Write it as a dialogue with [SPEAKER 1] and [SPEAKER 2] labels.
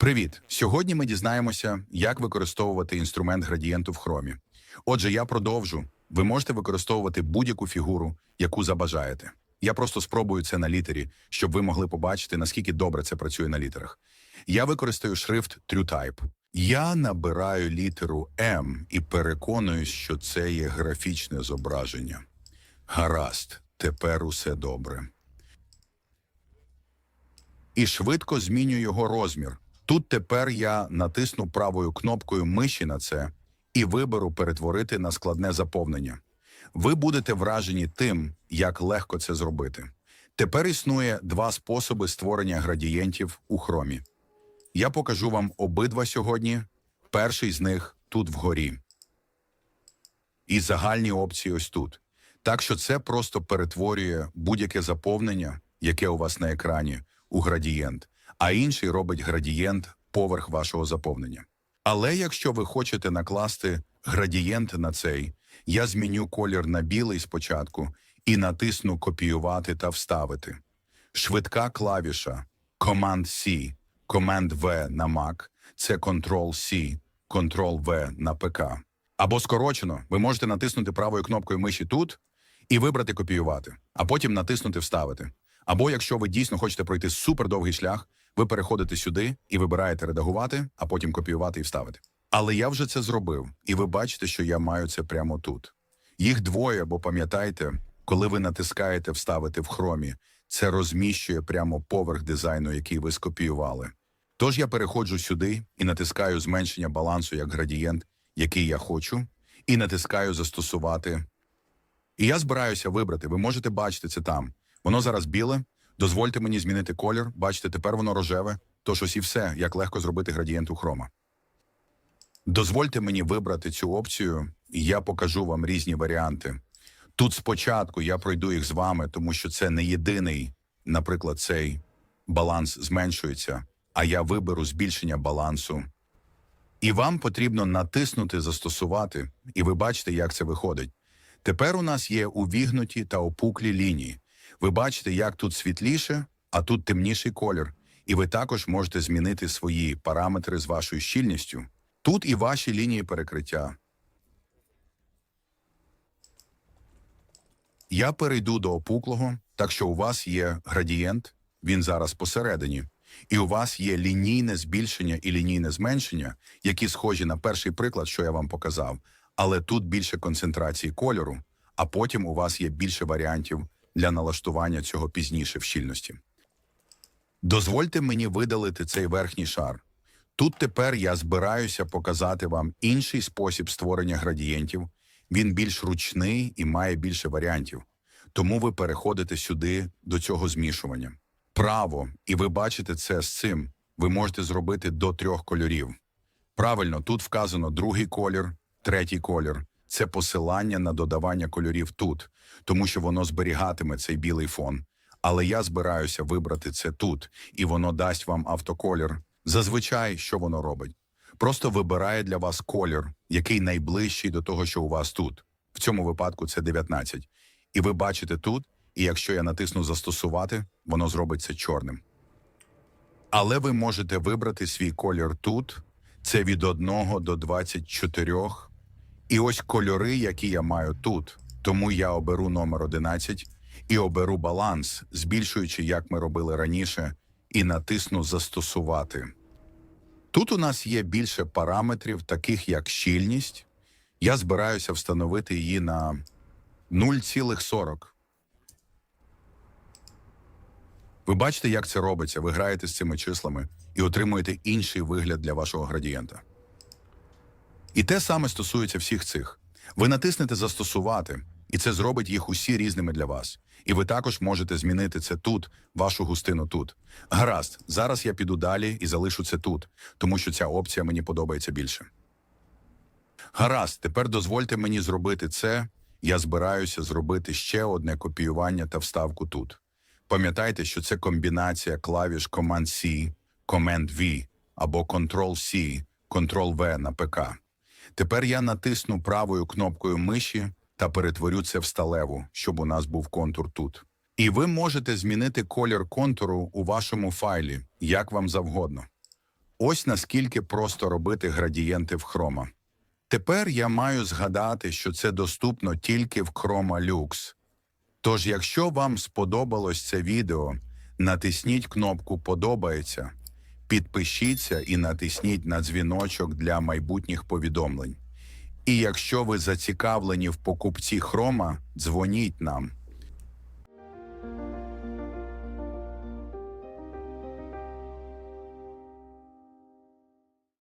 [SPEAKER 1] Привіт! Сьогодні ми дізнаємося, як використовувати інструмент градієнту в хромі. Отже, я продовжу. Ви можете використовувати будь-яку фігуру, яку забажаєте. Я просто спробую це на літері, щоб ви могли побачити, наскільки добре це працює на літерах. Я використаю шрифт TrueType. Я набираю літеру М і переконуюсь, що це є графічне зображення. Гаразд, тепер усе добре. І швидко змінюю його розмір. Тут тепер я натисну правою кнопкою миші на це і виберу перетворити на складне заповнення. Ви будете вражені тим, як легко це зробити. Тепер існує два способи створення градієнтів у хромі. Я покажу вам обидва сьогодні. Перший з них тут вгорі. І загальні опції ось тут. Так що це просто перетворює будь-яке заповнення, яке у вас на екрані, у градієнт, а інший робить градієнт поверх вашого заповнення. Але якщо ви хочете накласти градієнт на цей, я зміню колір на білий спочатку і натисну Копіювати та вставити. Швидка клавіша Command-C, Command-V на Mac – це Ctrl-C, Ctrl-V на ПК. Або скорочено, ви можете натиснути правою кнопкою миші тут і вибрати копіювати, а потім натиснути Вставити. Або якщо ви дійсно хочете пройти супердовгий шлях, ви переходите сюди і вибираєте редагувати, а потім копіювати і вставити. Але я вже це зробив, і ви бачите, що я маю це прямо тут. Їх двоє, бо пам'ятайте, коли ви натискаєте вставити в хромі, це розміщує прямо поверх дизайну, який ви скопіювали. Тож я переходжу сюди і натискаю зменшення балансу як градієнт, який я хочу, і натискаю застосувати. І я збираюся вибрати. Ви можете бачити це там. Воно зараз біле. Дозвольте мені змінити колір. Бачите, тепер воно рожеве. Тож ось і все, як легко зробити градієнт у хрома. Дозвольте мені вибрати цю опцію, і я покажу вам різні варіанти. Тут спочатку я пройду їх з вами, тому що це не єдиний, наприклад, цей баланс зменшується, а я виберу збільшення балансу. І вам потрібно натиснути Застосувати, і ви бачите, як це виходить. Тепер у нас є увігнуті та опуклі лінії. Ви бачите, як тут світліше, а тут темніший колір. І ви також можете змінити свої параметри з вашою щільністю. Тут і ваші лінії перекриття. Я перейду до опуклого, так що у вас є градієнт, він зараз посередині, і у вас є лінійне збільшення і лінійне зменшення, які схожі на перший приклад, що я вам показав, але тут більше концентрації кольору, а потім у вас є більше варіантів для налаштування цього пізніше в щільності. Дозвольте мені видалити цей верхній шар. Тут тепер я збираюся показати вам інший спосіб створення градієнтів. Він більш ручний і має більше варіантів. Тому ви переходите сюди до цього змішування. Право, і ви бачите це з цим. Ви можете зробити до трьох кольорів. Правильно, тут вказано другий колір, третій колір. Це посилання на додавання кольорів тут, тому що воно зберігатиме цей білий фон. Але я збираюся вибрати це тут, і воно дасть вам автоколір. Зазвичай, що воно робить? Просто вибирає для вас колір, який найближчий до того, що у вас тут. В цьому випадку це 19. І ви бачите тут, і якщо я натисну застосувати, воно зробить це чорним. Але ви можете вибрати свій колір тут. Це від 1 до 24. І ось кольори, які я маю тут. Тому я оберу номер 11 і оберу баланс, збільшуючи, як ми робили раніше, і натисну Застосувати. Тут у нас є більше параметрів, таких як щільність. Я збираюся встановити її на 0,40. Ви бачите, як це робиться. Ви граєте з цими числами і отримуєте інший вигляд для вашого градієнта. І те саме стосується всіх цих. Ви натиснете Застосувати, і це зробить їх усі різними для вас. І ви також можете змінити це тут, вашу густину тут. Гаразд, зараз я піду далі і залишу це тут, тому що ця опція мені подобається більше. Гаразд, тепер дозвольте мені зробити це. Я збираюся зробити ще одне копіювання та вставку тут. Пам'ятайте, що це комбінація клавіш Command-C, Command-V або Ctrl-C, Ctrl-V на ПК. Тепер я натисну правою кнопкою миші та перетворю це в сталеву, щоб у нас був контур тут. І ви можете змінити колір контуру у вашому файлі, як вам завгодно. Ось наскільки просто робити градієнти в Chroma. Тепер я маю згадати, що це доступно тільки в Chroma Lux. Тож, якщо вам сподобалось це відео, натисніть кнопку Подобається, підпишіться і натисніть на дзвіночок для майбутніх повідомлень. І якщо ви зацікавлені в покупці Хрома, дзвоніть нам.